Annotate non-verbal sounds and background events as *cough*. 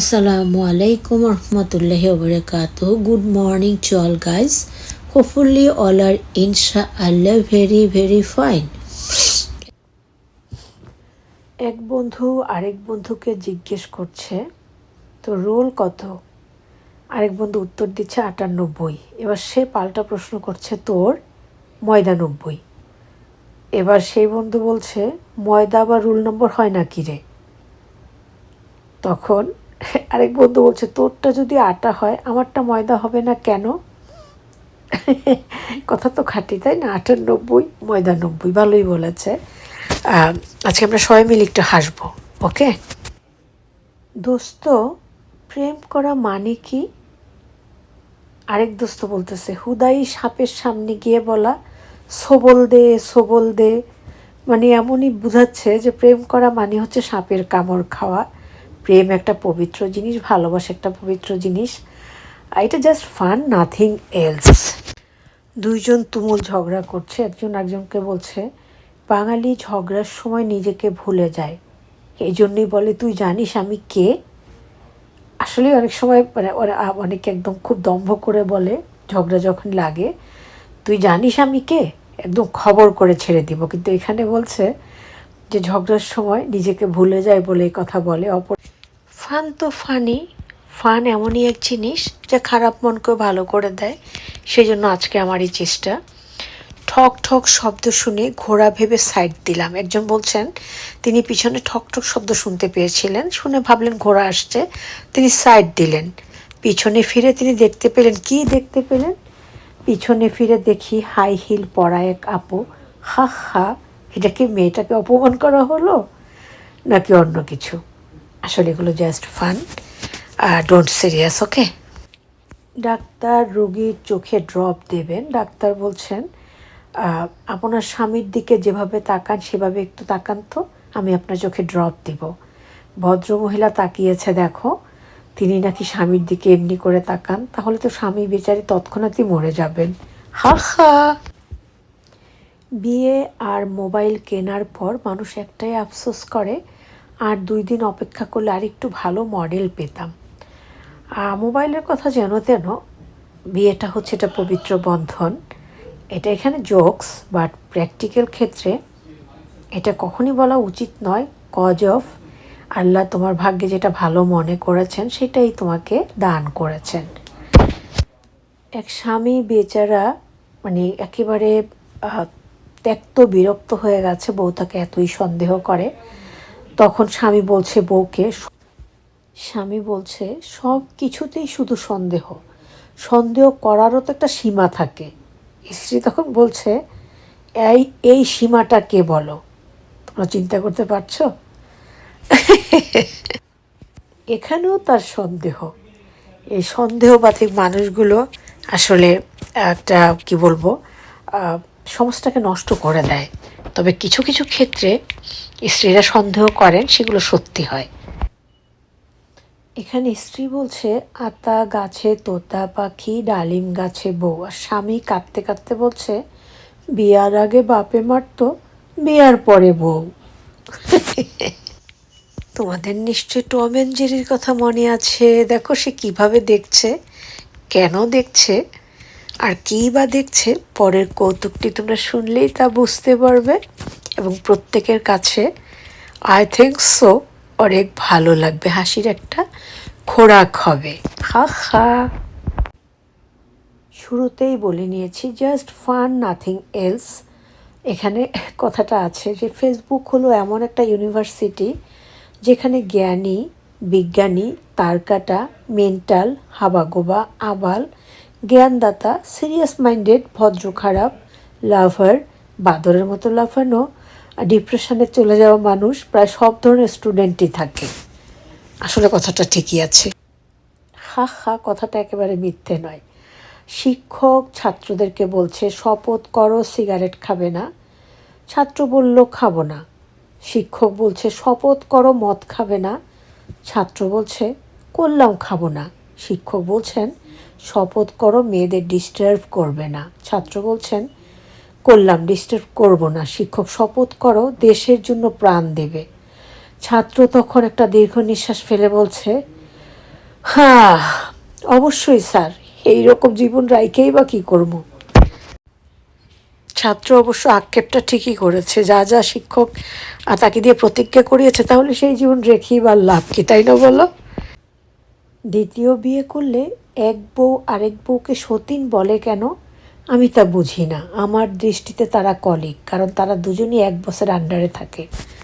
আসসালামু আলাইকুম রহমতুল্লাহ ওবরাকাত good morning to all guys hopefully all are ইনশা আল্লাহ ভেরি ভেরি ফাইন এক বন্ধু আরেক বন্ধুকে জিজ্ঞেস করছে, তো রোল কত? আরেক বন্ধু উত্তর দিচ্ছে, আটানব্বই। এবার সে পাল্টা প্রশ্ন করছে, তোর ময়দা নব্বই। এবার সেই বন্ধু বলছে, ময়দা বা রুল নম্বর হয় না কিরে তখন আরেক বন্ধু বলছে, তোরটা যদি আটা হয়, আমারটা ময়দা হবে না কেন? কথা তো খাটি, তাই না? আটানব্বই ময়দা নব্বই, ভালোই বলেছে। আজকে আমরা সবাই মিলে একটু হাসবো, ওকে? দোস্ত, প্রেম করা মানে কি? আরেক দোস্ত বলতেছে, হুদাই সাপের সামনে গিয়ে বলা, সবল দে সবল দে। মানে এমনই বুঝাচ্ছে যে, প্রেম করা মানে হচ্ছে সাপের কামড় খাওয়া। প্রেম একটা পবিত্র জিনিস, ভালোবাসা একটা পবিত্র জিনিস এটা জাস্ট ফান নাথিং এলস দুইজন তুমুল ঝগড়া করছে, একজন একজনকে বলছে, বাঙালি ঝগড়ার সময় নিজেকে ভুলে যায়। এই জন্যই বলে, তুই জানিস আমি কে? আসলে অনেক সময় মানে ওরা অনেকে একদম খুব দম্ভ করে বলে, ঝগড়া যখন লাগে, তুই জানিস আমি কে? একদম খবর করে ছেড়ে দিব। কিন্তু এখানে বলছে যে, ঝগড়ার সময় নিজেকে ভুলে যায় বলে কথা বলে, অপর ফান তো ফানি ফান এমনই এক জিনিস যা খারাপ মনকেও ভালো করে দেয় সেই জন্য আজকে আমার এই চেষ্টা। ঠক ঠক শব্দ শুনে ঘোড়া ভেবে সাইড দিলাম। একজন বলছেন, তিনি পিছনে ঠক ঠক শব্দ শুনতে পেয়েছিলেন, শুনে ভাবলেন ঘোড়া আসছে। তিনি সাইড দিলেন। পিছনে ফিরে তিনি দেখতে পেলেন, কি দেখতে পেলেন? পিছনে ফিরে দেখি হাই হিল পরা এক আপু। হা হা, এটা কি মেয়েটাকে অপমান করা হলো? নাকি অন্য কিছু? আসলে এগুলো just fun don't serious okay doctor রুগীর চোখে ড্রপ দেবেন। ডাক্তার বলছেন আপনার স্বামীর দিকে যেভাবে তাকান, সেভাবে একটু তাকান তো, আমি আপনার চোখে ড্রপ দিব। ভদ্রমহিলা তাকিয়েছে, দেখো, তিনি নাকি স্বামীর দিকে এমনি করে তাকান, তাহলে তো স্বামী বেচারি তৎক্ষণাৎই মরে যাবেন। হা হা। বিয়ে আর মোবাইল কেনার পর মানুষ একটাই আফসোস করে আর দুই দিন অপেক্ষা করলে আর একটু ভালো মডেল পেতাম। মোবাইলের কথা যেন তেন, বিয়েটা হচ্ছে এটা পবিত্র বন্ধন। এটা এখানে জোকস বাট প্র্যাকটিক্যাল ক্ষেত্রে এটা কখনই বলা উচিত নয় কজ অফ আল্লাহ তোমার ভাগ্যে যেটা ভালো মনে করেছেন, সেটাই তোমাকে দান করেছেন। এক স্বামী বেচারা মানে একেবারে ত্যক্ত বিরক্ত হয়ে গেছে, বউ তাকে এতই সন্দেহ করে। তখন স্বামী বলছে বউকে, স্বামী বলছে, সব কিছুতেই শুধু সন্দেহ। সন্দেহ করারও তো একটা সীমা থাকে। স্ত্রী তখন বলছে, এই এই সীমাটা কে বলো? তোমরা চিন্তা করতে পারছ? এখানেও তার সন্দেহ। এই সন্দেহবাতিক মানুষগুলো আসলে একটা, কি বলব সমাজটাকে নষ্ট করে দেয়। তবে কিছু কিছু ক্ষেত্রে স্ত্রীরা সন্দেহ করেন সেগুলো সত্যি হয়। এখানে স্ত্রী বলছে আতা গাছে তোতা পাখি ডালিম গাছে বউ। আর স্বামী কাঁদতে কাঁদতে বলছে বিয়ার আগে বাপে মারতো বিয়ার পরে বউ। *laughs* তোমাদের নিশ্চয়ই টম অ্যান্ড জেরির কথা মনে আছে। দেখো সে কীভাবে দেখছে কেন দেখছে? আর কী বা দেখছে, পরের কৌতুকটি তোমরা শুনলেই তা বুঝতে পারবে। এবং প্রত্যেকের কাছে আই থিঙ্ক সো অনেক ভালো লাগবে। হাসির একটা খোরাক হবে। হা হা। শুরুতেই বলে নিয়েছি জাস্ট ফান নাথিং এলস এখানে কথাটা আছে যে ফেসবুক হলো এমন একটা ইউনিভার্সিটি যেখানে জ্ঞানী, বিজ্ঞানী, তারকাটা মেন্টাল হাবাগোবা, আবাল জ্ঞানদাতা সিরিয়াস মাইন্ডেড ভদ্র খারাপ লাভার বাদরের মতো লাফানো ডিপ্রেশনে চলে যাওয়া মানুষ প্রায় সব ধরনের স্টুডেন্টই থাকে। আসলে কথাটা ঠিকই আছে। হা হা, কথাটা একেবারে মিথ্যে নয়। শিক্ষক ছাত্রদেরকে বলছে, শপথ করো সিগারেট খাবে না। ছাত্র বলল, খাব না। শিক্ষক বলছে, শপথ করো, মদ খাবে না। ছাত্র বলছে করলাম খাব না। শিক্ষক বলছেন শপথ করো, মেয়েদের ডিস্টার্ব করবে না। ছাত্র বলছেন করলাম ডিস্টার্ব করব না। শিক্ষক, শপথ করো, দেশের জন্য প্রাণ দেবে। ছাত্র তখন একটা দীর্ঘ নিঃশ্বাস ফেলে বলছে হ্যাঁ অবশ্যই স্যার এই রকম জীবন রাইকেই বা কী করব? ছাত্র অবশ্য আক্ষেপটা ঠিকই করেছে। যা যা শিক্ষক তাকে দিয়ে প্রতিজ্ঞা করিয়েছে, তাহলে সেই জীবন রেখেই বা লাভ কি, তাই না বলো? দ্বিতীয় বিয়ে করলে এক বউ আরেক বউকে সতীন বলে কেন? আমি তা বুঝি না। আমার দৃষ্টিতে তারা কলিগ, কারণ তারা দুজনই এক বছর আন্ডারে থাকে।